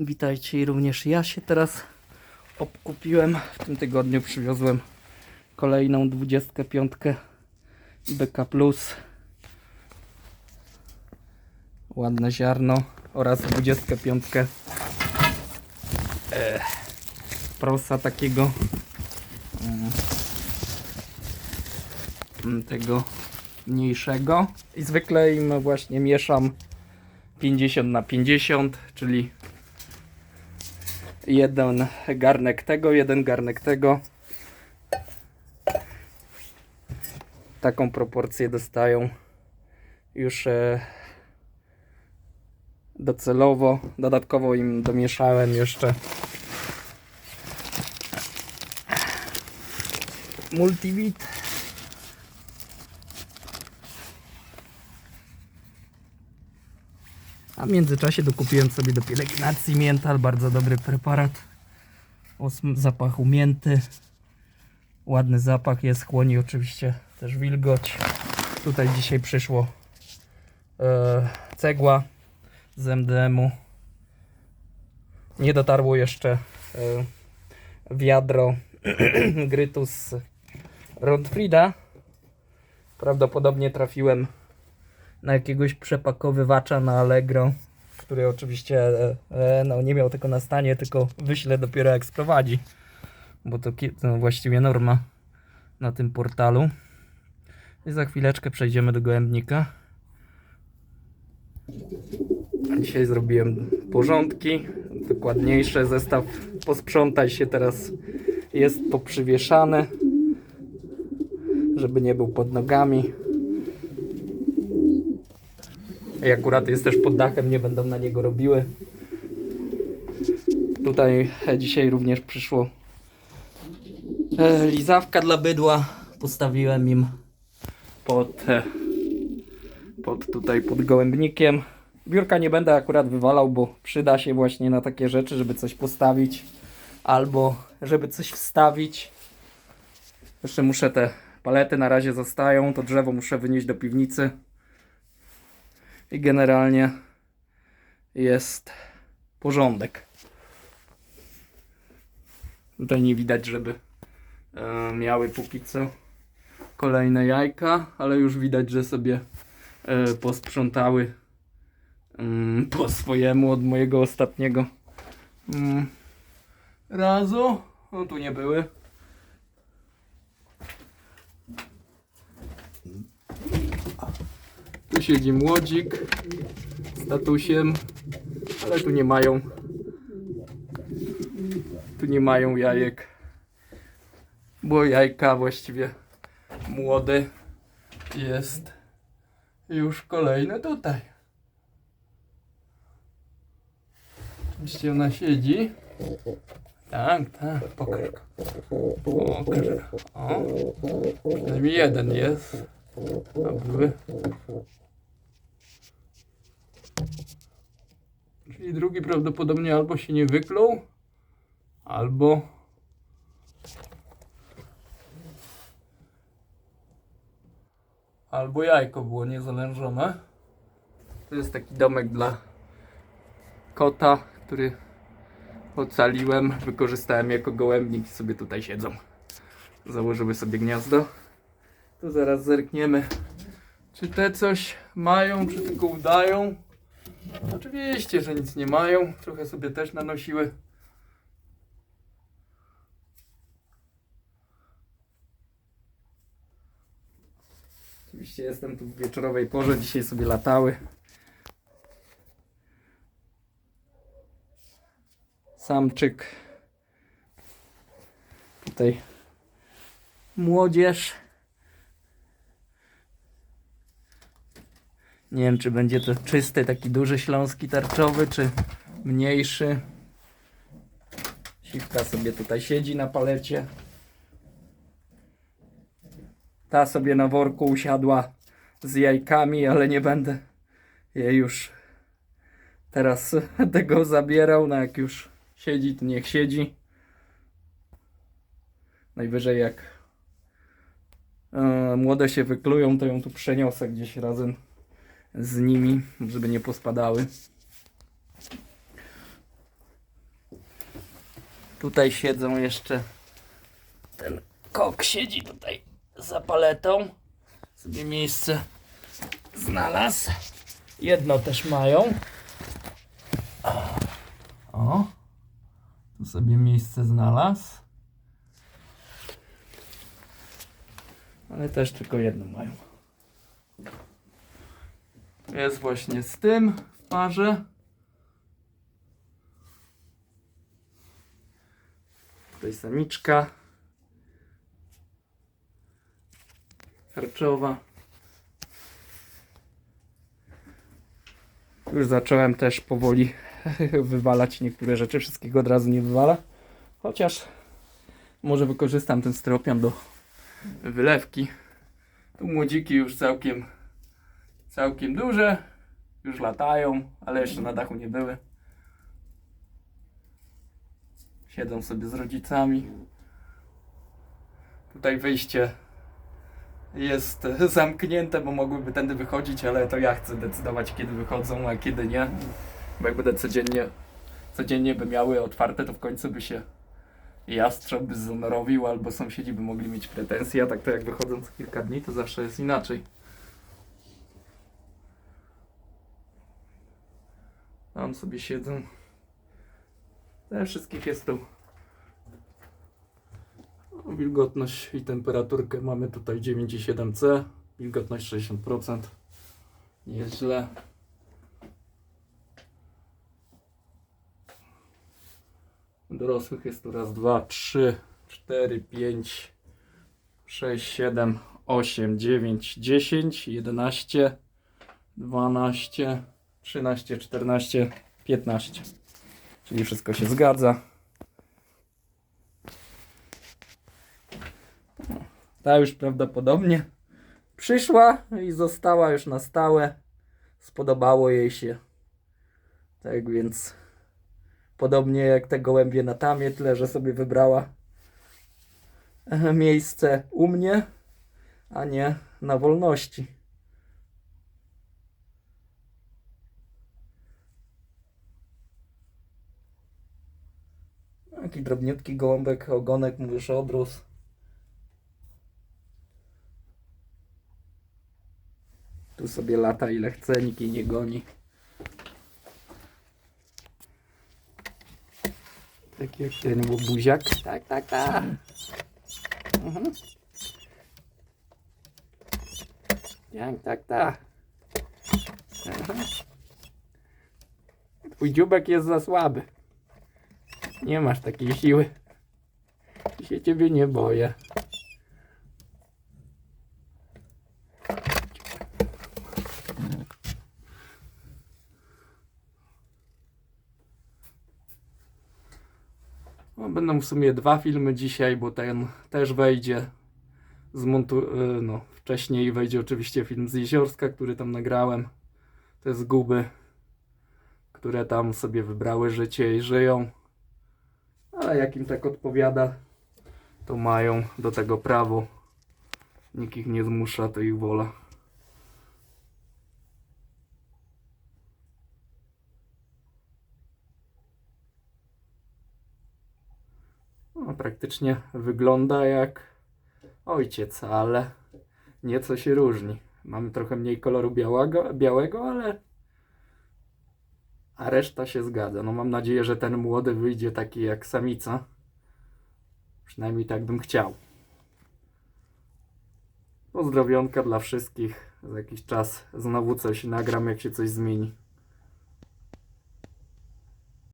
Witajcie i również ja się teraz obkupiłem. W tym tygodniu przywiozłem kolejną 25 BK Plus. Ładne ziarno oraz 25 e, prosa takiego mm, tego mniejszego i zwykle im właśnie mieszam 50 na 50, czyli jeden garnek tego, jeden garnek tego. Taką proporcję dostają już e, docelowo. Dodatkowo im domieszałem jeszcze multivit. A w międzyczasie dokupiłem sobie do pielęgnacji miętal, bardzo dobry preparat o zapachu mięty. Ładny zapach jest, chłoni oczywiście też wilgoć. Tutaj dzisiaj przyszło e, cegła z MDM-u. Nie dotarło jeszcze e, wiadro Grytus Rondfrida. Prawdopodobnie trafiłem na jakiegoś przepakowywacza na Allegro, który oczywiście e, e, no, nie miał tego na stanie, tylko wyślę dopiero jak sprowadzi, bo to, to właściwie norma na tym portalu. I za chwileczkę przejdziemy do gołębnika. Dzisiaj zrobiłem porządki, dokładniejsze. Zestaw posprzątaj się teraz jest poprzywieszany, żeby nie był pod nogami. I akurat jest też pod dachem, nie będą na niego robiły. Tutaj e, dzisiaj również przyszło e, lizawka dla bydła. Postawiłem im pod, e, pod tutaj pod gołębnikiem. Biurka nie będę akurat wywalał, bo przyda się właśnie na takie rzeczy, żeby coś postawić albo żeby coś wstawić. Jeszcze muszę te palety na razie zostają, to drzewo muszę wynieść do piwnicy i generalnie jest porządek. Tutaj nie widać, żeby e, miały póki co kolejne jajka, ale już widać, że sobie e, posprzątały mm, po swojemu od mojego ostatniego mm, razu. No tu nie były. Tu siedzi młodzik z tatusiem, ale tu nie mają tu nie mają jajek, bo jajka właściwie młody jest już kolejny tutaj. Oczywiście ona siedzi. Tak, tak, pokaż. Pokaż. O, przynajmniej jeden jest. A. Czyli drugi prawdopodobnie albo się nie wyklął, albo albo jajko było niezalężone. To jest taki domek dla kota, który ocaliłem, wykorzystałem jako gołębnik i sobie tutaj siedzą. Założyły sobie gniazdo. Tu zaraz zerkniemy, czy te coś mają, czy tylko udają. Oczywiście, że nic nie mają. Trochę sobie też nanosiły. Oczywiście jestem tu w wieczorowej porze, dzisiaj sobie latały. Samczyk. Tutaj młodzież. Nie wiem, czy będzie to czysty, taki duży śląski tarczowy, czy mniejszy. Siwka sobie tutaj siedzi na palecie. Ta sobie na worku usiadła z jajkami, ale nie będę jej już teraz tego zabierał. No jak już siedzi, to niech siedzi. Najwyżej jak e, młode się wyklują, to ją tu przeniosę gdzieś razem z nimi, żeby nie pospadały. Tutaj siedzą jeszcze. Ten kok siedzi tutaj za paletą. Sobie miejsce znalazł. Jedno też mają. O. Tu sobie miejsce znalazł. Ale też tylko jedno mają. Jest właśnie z tym w parze. Tutaj samiczka. Harczowa. Już zacząłem też powoli wywalać niektóre rzeczy. Wszystkiego od razu nie wywala. Chociaż może wykorzystam ten styropian do wylewki. Tu młodziki już całkiem całkiem duże. Już latają, ale jeszcze na dachu nie były. Siedzą sobie z rodzicami. Tutaj wyjście jest zamknięte, bo mogłyby tędy wychodzić, ale to ja chcę decydować, kiedy wychodzą, a kiedy nie. Bo jak będę codziennie, codziennie by miały otwarte, to w końcu by się jastrząb by zhonorowił, albo sąsiedzi by mogli mieć pretensje, a tak to jak wychodzą co kilka dni, to zawsze jest inaczej. Tam sobie siedzą. Te wszystkich jest tu. No, Wilgotność i temperaturkę mamy tutaj 9,7C. Wilgotność 60%. Nieźle. Dorosłych jest tu raz, dwa, trzy, cztery, pięć, sześć, siedem, osiem, dziewięć, dziesięć, jedenaście, dwanaście, trzynaście, czternaście, piętnaście. Czyli wszystko się zgadza. Ta już prawdopodobnie przyszła i została już na stałe. Spodobało jej się. Tak więc podobnie jak te gołębie na tamie, tyle że sobie wybrała e, miejsce u mnie, a nie na wolności. Taki drobniutki gołąbek, ogonek, mówisz, odrósł. Tu sobie lata ile chce, nikt jej nie goni. Taki jak ten łobuziak. Tak, tak, tak. Mhm. Tak, tak, tak. Mhm. Twój dziubek jest za słaby. Nie masz takiej siły. Się ciebie nie boję. No, będą w sumie dwa filmy dzisiaj, bo ten też wejdzie. Zmontu... y, no, wcześniej wejdzie oczywiście film z Jeziorska, który tam nagrałem. Te zguby, które tam sobie wybrały życie i żyją. Ale jak im tak odpowiada, to mają do tego prawo. Nikt ich nie zmusza, to ich wola. No, praktycznie wygląda jak ojciec, ale nieco się różni. Mamy trochę mniej koloru białego, białego ale a reszta się zgadza. No mam nadzieję, że ten młody wyjdzie taki jak samica. Przynajmniej tak bym chciał. Pozdrowionka dla wszystkich. Za jakiś czas znowu coś nagram, jak się coś zmieni.